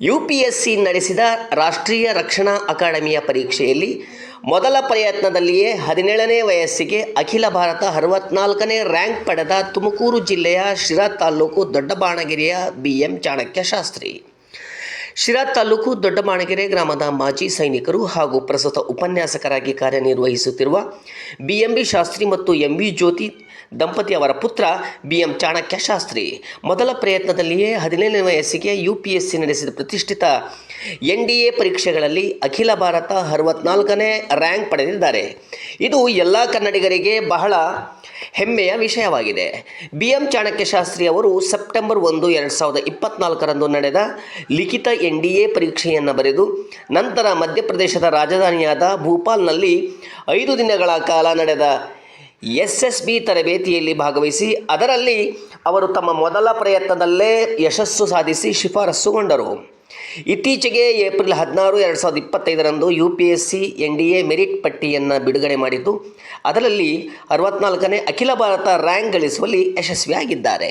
You P S C ನಡೆಸಿದ ರಾಷ್ಟ್ರೀಯ ರಕ್ಷಣಾ ಅಕಾಡೆಮಿಯ ಪರೀಕ್ಷೆಯಲ್ಲಿ ಮೊದಲ ಪ್ರಯತ್ನದಲ್ಲಿಯೇ ಹದಿನೇಳನೇ ವಯಸ್ಸಿಗೆ ಅಖಿಲ ಭಾರತ ಅರವತ್ನಾಲ್ಕನೇ ರ್ಯಾಂಕ್ ಪಡೆದ ತುಮಕೂರು ಜಿಲ್ಲೆಯ ಶಿರಾ ತಾಲೂಕು ದೊಡ್ಡಬಾಣಗಿರಿಯ ಬಿ ಎಂ ಚಾಣಕ್ಯ ಶಾಸ್ತ್ರಿ. ಶಿರಾ ತಾಲೂಕು ದೊಡ್ಡಮಾಣಗೆರೆ ಗ್ರಾಮದ ಮಾಜಿ ಸೈನಿಕರು ಹಾಗೂ ಪ್ರಸ್ತುತ ಉಪನ್ಯಾಸಕರಾಗಿ ಕಾರ್ಯನಿರ್ವಹಿಸುತ್ತಿರುವ ಬಿ ಎಂ ಬಿ ಶಾಸ್ತ್ರಿ ಮತ್ತು ಎಂ ಬಿ ಜ್ಯೋತಿ ದಂಪತಿಯವರ ಪುತ್ರ ಬಿ ಎಂ ಚಾಣಕ್ಯ ಶಾಸ್ತ್ರಿ. ಮೊದಲ ಪ್ರಯತ್ನದಲ್ಲಿಯೇ ಹದಿನೇಳನೇ ವಯಸ್ಸಿಗೆ ಯು ಪಿ ಎಸ್ ಸಿ ನಡೆಸಿದ ಪ್ರತಿಷ್ಠಿತ ಎನ್ ಡಿ ಎ ಪರೀಕ್ಷೆಗಳಲ್ಲಿ ಅಖಿಲ ಭಾರತ ಅರವತ್ನಾಲ್ಕನೇ ರ್ಯಾಂಕ್ ಪಡೆದಿದ್ದಾರೆ. ಇದು ಎಲ್ಲ ಕನ್ನಡಿಗರಿಗೆ ಬಹಳ ಹೆಮ್ಮೆಯ ವಿಷಯವಾಗಿದೆ. ಬಿ ಎಂ ಚಾಣಕ್ಯ ಶಾಸ್ತ್ರಿ ಅವರು ಸೆಪ್ಟೆಂಬರ್ ಒಂದು, ಎರಡು ಸಾವಿರದ ಇಪ್ಪತ್ನಾಲ್ಕರಂದು ನಡೆದ ಲಿಖಿತ ಎನ್ ಡಿ ಎ ಪರೀಕ್ಷೆಯನ್ನು ಬರೆದು, ನಂತರ ಮಧ್ಯಪ್ರದೇಶದ ರಾಜಧಾನಿಯಾದ ಭೂಪಾಲ್ನಲ್ಲಿ ಐದು ದಿನಗಳ ಕಾಲ ನಡೆದ ಎಸ್ ಎಸ್ ಬಿ ತರಬೇತಿಯಲ್ಲಿ ಭಾಗವಹಿಸಿ, ಅದರಲ್ಲಿ ಅವರು ತಮ್ಮ ಮೊದಲ ಪ್ರಯತ್ನದಲ್ಲೇ ಯಶಸ್ಸು ಸಾಧಿಸಿ ಶಿಫಾರಸುಗೊಂಡರು ಇತ್ತೀಚೆಗೆ ಏಪ್ರಿಲ್ ಹದಿನಾರು, ಎರಡು ಸಾವಿರದ ಇಪ್ಪತ್ತೈದರಂದು U P S C, N D A merit ಪಟ್ಟಿಯನ್ನು ಬಿಡುಗಡೆ ಮಾಡಿದ್ದು. ಅದರಲ್ಲಿ ಅರವತ್ನಾಲ್ಕನೇ ಅಖಿಲ ಭಾರತ ರ್ಯಾಂಕ್ ಗಳಿಸುವಲ್ಲಿ ಯಶಸ್ವಿಯಾಗಿದ್ದಾರೆ.